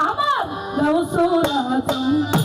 আমার রসুরাতুম আল্লাহ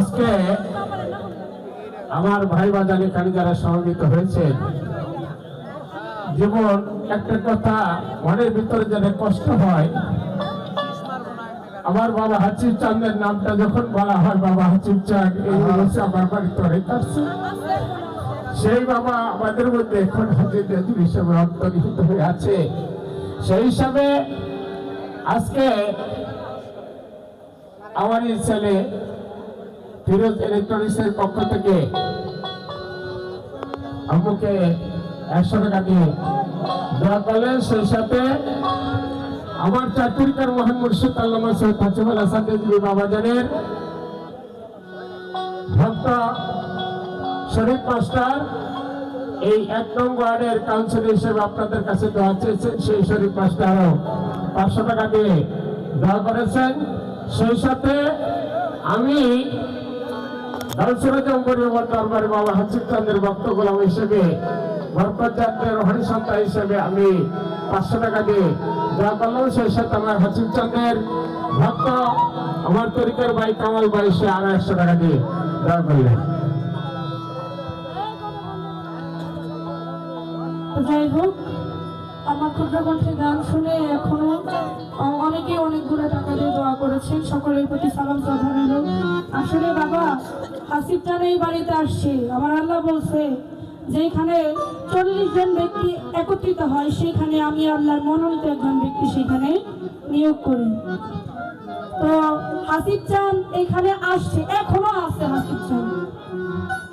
আজকে আমার ভাই বাজার এখানে যারা সমবেত হয়েছে। যেমন একটা কথা মনের ভিতরে যেন কষ্ট হয় আমার বাবা হাসির চাঁদের নামটা যখন বলা হয় বাবা হাসির চাঁদ এই হচ্ছে আমার অনেক আসছে সেই বাবা আমাদের মধ্যে এখন হাজির হিসেবে অন্তর্নিহিত হয়ে আছে। সেই হিসাবে আজকে আমার এই ছেলে ফিরোজ ইলেকট্রনিক্সের পক্ষ থেকে আমাকে একশো টাকা দিয়ে দেওয়া করলেন সেই সাথে আমার চাতুরিকার মহান মুর্শিদ আল্লামা সৈয়দ হাসিমুল হাসান রেজবি বাবাজানের ভক্ত শরীফ মাস্টার, এই এক নং ওয়ার্ডের কাউন্সিলর হিসেবে আপনাদের কাছে দেওয়া চেয়েছেন সেই শরীফ মাস্টারও পাঁচশো টাকা দিয়ে দেওয়া করেছেন। সেই সাথে আমি আমার দরবারে পাঁচশো টাকা দিয়ে যাই হোক, আমার ক্ষুদ্র গান শুনে এখনও অনেকে অনেক দূরে টাকা দিয়ে দোয়া করেছেন। সকলের প্রতি সালাম, শ্রদ্ধা আসলে বাবা চান এই বাড়িতে আসছে। আমার আল্লাহ বলছে, যেখানে চল্লিশ জন ব্যক্তি একত্রিত হয়, সেখানে আমি আল্লাহর মনোনীত একজন ব্যক্তি সেখানে নিয়োগ করি। তো হাসিব চান এখানে আসছে, এখনও আছে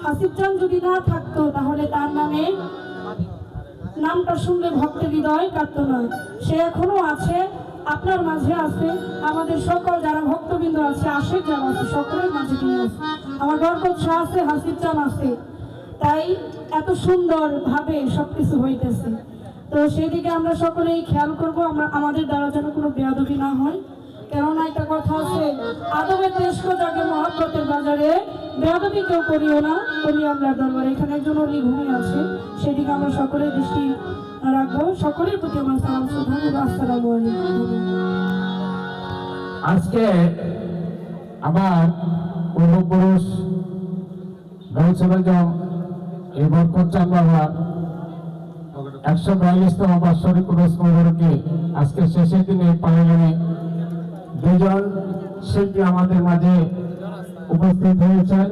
হাসিব চান যদি না থাকতো, তাহলে তার নামে নামটা শুনলে ভক্তের হৃদয় কাঁদতো না। সে এখনও আছে, আপনার মাঝে আছে, আমাদের সকল যারা ভক্তবৃন্দ আছে আশেক যারা আছে, সকলের মাঝে তিনি আছে আমার বরকত শাহ আছে হাসিব চান আছে। তাই এত সুন্দর ভাবে সবকিছু হইতেছে। তো সেদিকে আমরা সকলেই খেয়াল করব, আমরা আমাদের দ্বারা যেন কোনো বেয়াদবি না হয়। কেননা একটা কথা আছে, আদবের দেশ যাকে মহাব্বতের বাজারে। বেয়াদবি কেউ করিও না করি আমরা দরবারে। এখানে একজন অলি ঘুমিয়ে আছে, সেদিকে আমরা সকলের দৃষ্টি রাখব। সকলের প্রতি আমার সালাম শ্রদ্ধা আসসালামু আলাইকুম। আজকে আমার পূর্বপুরুষ গৌসবাজম এই বরকত চাঁদ বাবার একশো বিয়াল্লিশতম বাৎসরিক উরস আজকে শেষের দিনে পানিলামে দুজন শিল্পী আমাদের মাঝে উপস্থিত হয়েছেন।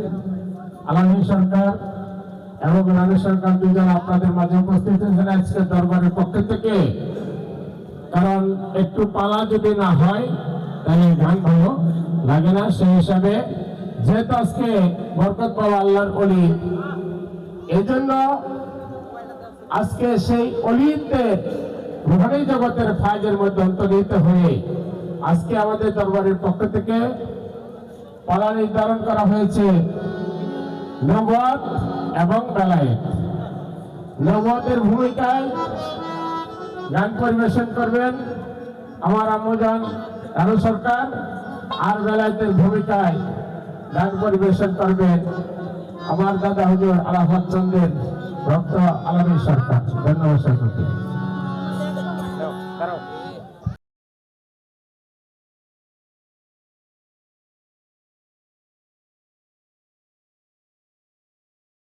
আলামী সরকার এবং রানী সরকার দুজন আপনাদের মাঝে উপস্থিত হয়েছেন আজকে দরবারের পক্ষ থেকে। কারণ একটু পালা যদি না হয়, তাহলে গান ভালো লাগে না। সেই হিসাবে যেহেতু আজকে বরকত পাওয়া আল্লাহর অলি জন্য আজকে সেই অলিতে রুহানি জগতের ফায়দের মধ্যে অন্তর্নিহিত হয়ে আজকে আমাদের দরবারের পক্ষ থেকে পালা নির্ধারণ করা হয়েছে নবদ এবং বেলায়েত। নবতের ভূমিকায় গান পরিবেশন করবেন আমার আম্মজান আরও সরকার, আর বেলায়েতের ভূমিকায় গান পরিবেশন করবেন আমার দাদা হুজুর আলাফাত চন্দ্রের ভক্ত আলমী সরকার। ধন্যবাদ দাঁড়াও।